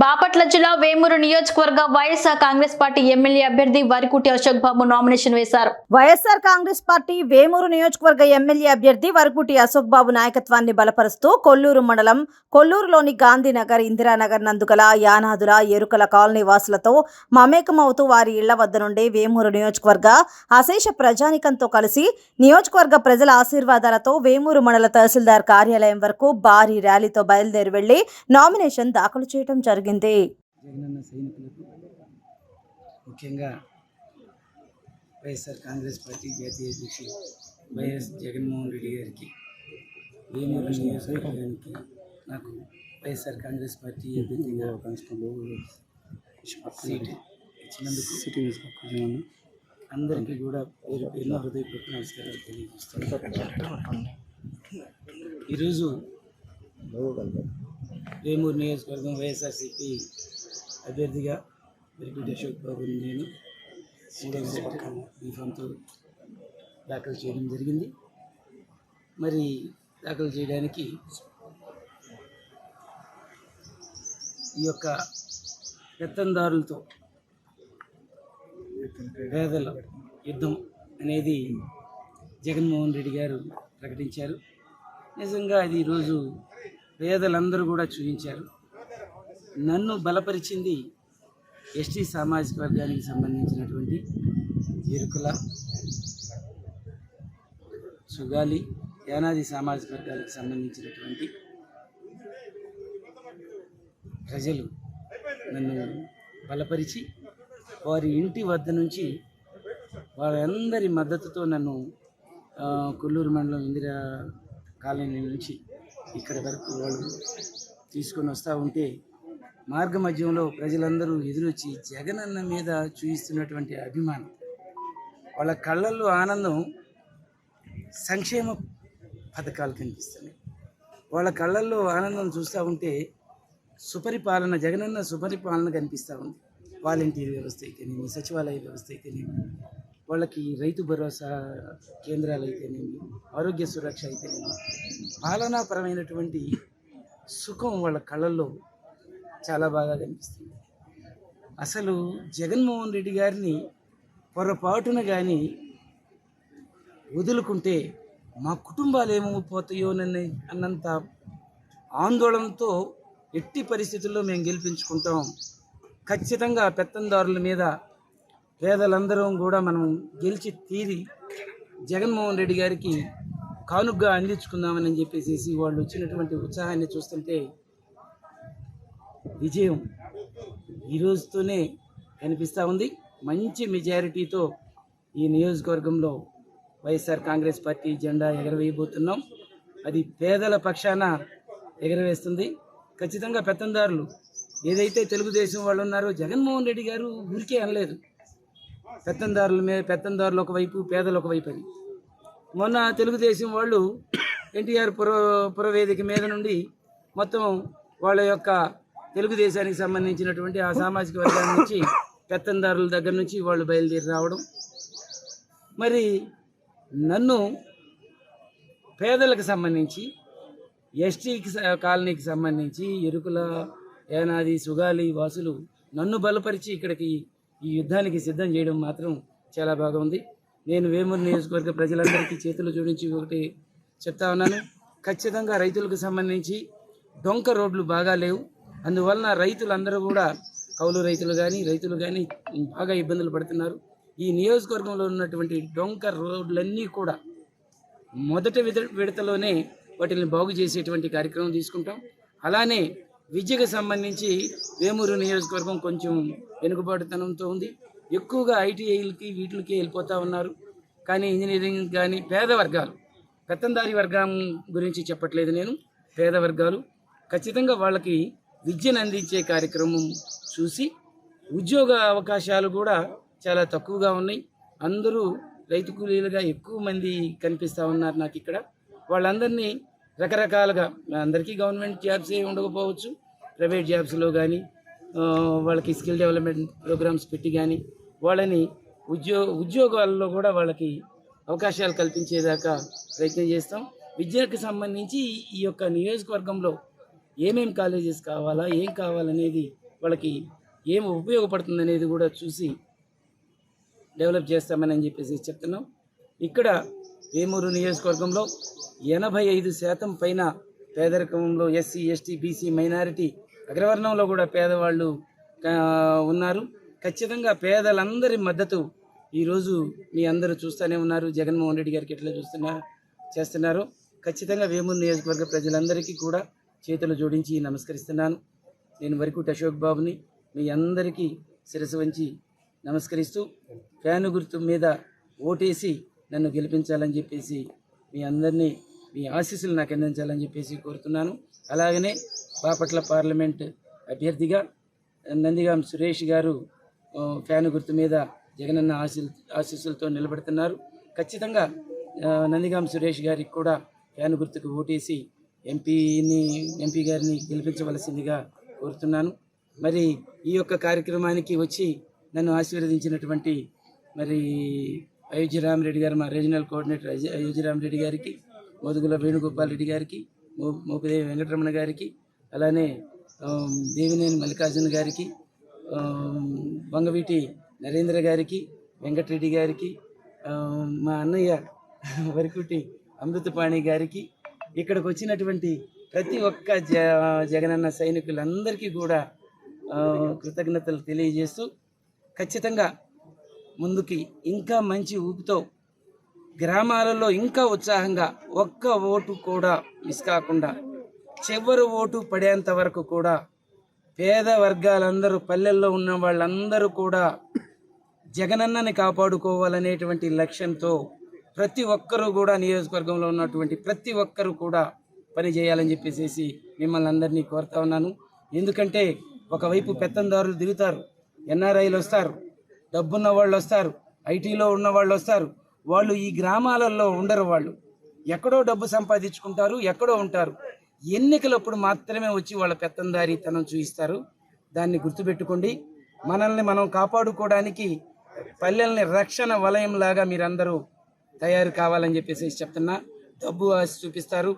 బాపట్ల జిల్లా వేమూరు నియోజకవర్గ YSR Congress party MLA అభ్యర్థి వరికుటి అశోక్ బాబు నామినేషన్ వేశారు. వైఎస్ఆర్ కాంగ్రెస్ పార్టీ వేమూరు నియోజకవర్గ ఎమ్మెల్యే అభ్యర్థి వరకుటి అశోక్ బాబు నాయకత్వాన్ని బలపరుస్తూ కొల్లూరు మండలం కొల్లూరులోని గాంధీనగర్ ఇందిరానగర్ నందుగల యానాదుల ఎరుకల కాలనీ వాసులతో మమేకమవుతూ వారి ఇళ్ళ వద్ద నుండి వేమూరు నియోజకవర్గ అశేష ప్రజానికంతో కలిసి నియోజకవర్గ ప్రజల ఆశీర్వాదాలతో వేమూరు మండల తహసీల్దార్ కార్యాలయం వరకు భారీ ర్యాలీతో బయలుదేరి వెళ్ళి నామినేషన్ దాఖలు చేయడం జరిగింది. జగనన్న సైనికులకు ముఖ్యంగా వైఎస్ఆర్ కాంగ్రెస్ పార్టీ జాతీయ అధ్యక్షులు వైఎస్ జగన్మోహన్ రెడ్డి గారికి వేమూరు నియోజకవర్గానికి నాకు వైఎస్ఆర్ కాంగ్రెస్ పార్టీ అభ్యర్థిగా సీట్ ఇచ్చినందుకు అందరికీ కూడా పేరు పేరున హృదయపూర్వక నమస్కారాలు తెలియజేస్తాను ఈరోజు వేమూరు నియోజకవర్గం వైఎస్ఆర్సీపీ అభ్యర్థిగా వెరిపూటి అశోక్ బాబు నేను మూడవ బీఫామ్తో దాఖలు చేయడం జరిగింది. మరి దాఖలు చేయడానికి ఈ యొక్క పెత్తందారులతో పేదల యుద్ధం అనేది జగన్మోహన్ రెడ్డి గారు ప్రకటించారు. నిజంగా అది ఈరోజు పేదలందరూ కూడా చూపించారు. నన్ను బలపరిచింది ఎస్టీ సామాజిక వర్గానికి సంబంధించినటువంటి ఇరుకుల సుగాలి యానాది సామాజిక వర్గాలకు సంబంధించినటువంటి ప్రజలు నన్ను బలపరిచి వారి ఇంటి వద్ద నుంచి వారందరి మద్దతుతో నన్ను కొల్లూరు మండలం ఇందిరా కాలనీ నుంచి ఇక్కడి వరకు వాళ్ళు తీసుకొని వస్తూ ఉంటే మార్గ మధ్యంలో ప్రజలందరూ ఎదురొచ్చి జగనన్న మీద చూపిస్తున్నటువంటి అభిమానం. వాళ్ళ కళ్ళల్లో ఆనందం సంక్షేమ పథకాలు కనిపిస్తున్నాయి. వాళ్ళ కళ్ళల్లో ఆనందం చూస్తూ ఉంటే సుపరిపాలన జగనన్న సుపరిపాలన కనిపిస్తూ ఉంది. వాలంటీర్ వ్యవస్థ అయితేనేమి సచివాలయ వ్యవస్థ అయితేనేమి వాళ్ళకి రైతు భరోసా కేంద్రాలు అయితేనేమి ఆరోగ్య సురక్ష అయితేనేమి పాలనాపరమైనటువంటి సుఖం వాళ్ళ కళ్ళల్లో చాలా బాగా కనిపిస్తుంది. అసలు జగన్మోహన్ రెడ్డి గారిని పొరపాటున కానీ వదులుకుంటే మా కుటుంబాలు ఏమైపోతాయోనని అన్నంత ఆందోళనతో ఎట్టి పరిస్థితుల్లో మేము గెలిపించుకుంటాం. ఖచ్చితంగా పెత్తందారుల మీద పేదలందరం కూడా మనం గెలిచి తీరి జగన్మోహన్ రెడ్డి గారికి కానుగ్గా అందించుకుందామని చెప్పేసి వాళ్ళు వచ్చినటువంటి ఉత్సాహాన్ని చూస్తుంటే విజయం ఈరోజుతోనే కనిపిస్తూ ఉంది. మంచి మెజారిటీతో ఈ నియోజకవర్గంలో వైఎస్ఆర్ కాంగ్రెస్ పార్టీ జెండా ఎగరవేయబోతున్నాం. అది పేదల పక్షాన ఎగరవేస్తుంది. ఖచ్చితంగా పెత్తందారులు ఏదైతే తెలుగుదేశం వాళ్ళు ఉన్నారో జగన్మోహన్ రెడ్డి గారు ఊరికే అనలేదు. పెత్తందారుల మీద పెత్తందారులు ఒకవైపు పేదలు ఒకవైపు అని మొన్న తెలుగుదేశం వాళ్ళు ఎన్టీఆర్ పుర పురవేదిక మీద నుండి మొత్తం వాళ్ళ యొక్క తెలుగుదేశానికి సంబంధించినటువంటి ఆ సామాజిక వర్గాల నుంచి పెత్తందారుల దగ్గర నుంచి వాళ్ళు బయలుదేరి రావడం. మరి నన్ను పేదలకు సంబంధించి ఎస్టీకి కాలనీకి సంబంధించి ఎరుకుల ఏనాది సుగాలి వాసులు నన్ను బలపరిచి ఇక్కడికి ఈ యుద్ధానికి సిద్ధం చేయడం మాత్రం చాలా బాగా ఉంది. నేను వేమూరు నియోజకవర్గ ప్రజలందరికీ చేతులు జోడించి ఒకటి చెప్తా ఉన్నాను. ఖచ్చితంగా రైతులకు సంబంధించి డొంక రోడ్లు బాగా లేవు. అందువలన రైతులందరూ కూడా కౌలు రైతులు కానీ రైతులు కానీ బాగా ఇబ్బందులు పడుతున్నారు. ఈ నియోజకవర్గంలో ఉన్నటువంటి డొంక రోడ్లన్నీ కూడా మొదటి విడతలోనే వాటిని బాగు చేసేటువంటి కార్యక్రమం తీసుకుంటాం. అలానే విద్యకు సంబంధించి వేమూరు నియోజకవర్గం కొంచెం వెనుకబాటుతనంతో ఉంది. ఎక్కువగా ఐటీఐలకి వీటికి వెళ్ళిపోతూ ఉన్నారు. కానీ ఇంజనీరింగ్ కానీ పేద వర్గాలు పెత్తందారి వర్గం గురించి చెప్పట్లేదు నేను. పేద వర్గాలు ఖచ్చితంగా వాళ్ళకి విద్యను అందించే కార్యక్రమం చూసి ఉద్యోగ అవకాశాలు కూడా చాలా తక్కువగా ఉన్నాయి. అందరూ రైతు కూలీలుగా ఎక్కువ మంది కనిపిస్తూ ఉన్నారు నాకు ఇక్కడ. వాళ్ళందరినీ రకరకాలుగా అందరికీ గవర్నమెంట్ జాబ్స్ ఏ ఉండకపోవచ్చు ప్రైవేట్ జాబ్స్లో కానీ వాళ్ళకి స్కిల్ డెవలప్మెంట్ ప్రోగ్రామ్స్ పెట్టి కానీ వాళ్ళని ఉద్యో ఉద్యోగాల్లో కూడా వాళ్ళకి అవకాశాలు కల్పించేదాకా ప్రయత్నం చేస్తాం. విద్యకు సంబంధించి ఈ యొక్క నియోజకవర్గంలో ఏమేమి కాలేజెస్ కావాలా ఏం కావాలనేది వాళ్ళకి ఏం ఉపయోగపడుతుంది అనేది కూడా చూసి డెవలప్ చేస్తామని చెప్పేసి చెప్తున్నాం. ఇక్కడ వేమూరు నియోజకవర్గంలో ఎనభై ఐదు శాతం పైన పేదరికంలో ఎస్సీ ఎస్టీ బీసీ మైనారిటీ అగ్రవర్ణంలో కూడా పేదవాళ్ళు ఉన్నారు. ఖచ్చితంగా పేదలందరి మద్దతు ఈరోజు మీ అందరూ చూస్తూనే ఉన్నారు. జగన్మోహన్ రెడ్డి గారికి ఎట్లా చూస్తున్నా చేస్తున్నారు. ఖచ్చితంగా వేమూరు నియోజకవర్గ ప్రజలందరికీ కూడా చేతులు జోడించి నమస్కరిస్తున్నాను. నేను వరకుటి అశోక్ బాబుని మీ అందరికీ శిరసు వంచి నమస్కరిస్తూ ఫ్యాను గుర్తు మీద ఓటేసి నన్ను గెలిపించాలని చెప్పేసి మీ అందరినీ మీ ఆశీస్సులు నాకు అందించాలని చెప్పేసి కోరుతున్నాను. అలాగనే బాపట్ల పార్లమెంట్ అభ్యర్థిగా నందిగాం సురేష్ గారు ఫ్యాను గుర్తు మీద జగనన్న ఆశీ ఆశీస్సులతో నిలబడుతున్నారు. ఖచ్చితంగా నందిగాం సురేష్ గారికి కూడా ఫ్యాను గుర్తుకు ఓటేసి ఎంపీని ఎంపీ గారిని గెలిపించవలసిందిగా కోరుతున్నాను. మరి ఈ యొక్క కార్యక్రమానికి వచ్చి నన్ను ఆశీర్వదించినటువంటి మరి అయోధ్య రామరెడ్డి గారు మా రీజనల్ కోఆర్డినేటర్ అజ- అయోధ్య రామరెడ్డి గారికి మోదుగుల వేణుగోపాల్ రెడ్డి గారికి మో మోపిదేవి వెంకటరమణ గారికి అలానే దేవినేని మల్లికార్జున గారికి వంగవీటి నరేంద్ర గారికి వెంకటరెడ్డి గారికి మా అన్నయ్య వరికుటి అమృతపాణి గారికి ఇక్కడికి వచ్చినటువంటి ప్రతి ఒక్క జ జగనన్న సైనికులందరికీ కూడా కృతజ్ఞతలు తెలియజేస్తూ ఖచ్చితంగా ముందుకి ఇంకా మంచి ఊపితో గ్రామాలలో ఇంకా ఉత్సాహంగా ఒక్క ఓటు కూడా మిస్ కాకుండా చివరి ఓటు పడేంత వరకు కూడా పేద వర్గాలందరూ పల్లెల్లో ఉన్న వాళ్ళందరూ కూడా జగనన్నని కాపాడుకోవాలనేటువంటి లక్ష్యంతో ప్రతి ఒక్కరూ కూడా నియోజకవర్గంలో ఉన్నటువంటి ప్రతి ఒక్కరూ కూడా పని చేయాలని చెప్పేసి మిమ్మల్ని అందరినీ కోరుతా ఉన్నాను. ఎందుకంటే ఒకవైపు పెత్తందారులు దిగుతారు ఎన్ఆర్ఐలు వస్తారు డబ్బున్న వాళ్ళు వస్తారు ఐటీలో ఉన్న వాళ్ళు వస్తారు వాళ్ళు ఈ గ్రామాలలో ఉండరు వాళ్ళు. ఎక్కడో డబ్బు సంపాదించుకుంటారు ఎక్కడో ఉంటారు. ఎన్నికలప్పుడు మాత్రమే వచ్చి వాళ్ళ పెత్తందారీతనం చూపిస్తారు దాన్ని గుర్తుపెట్టుకోండి. మనల్ని మనం కాపాడుకోవడానికి పల్లెల్ని రక్షణ వలయం లాగా మీరందరూ తయారు కావాలని చెప్పేసి చెప్తున్నా. డబ్బు ఆశ చూపిస్తారు.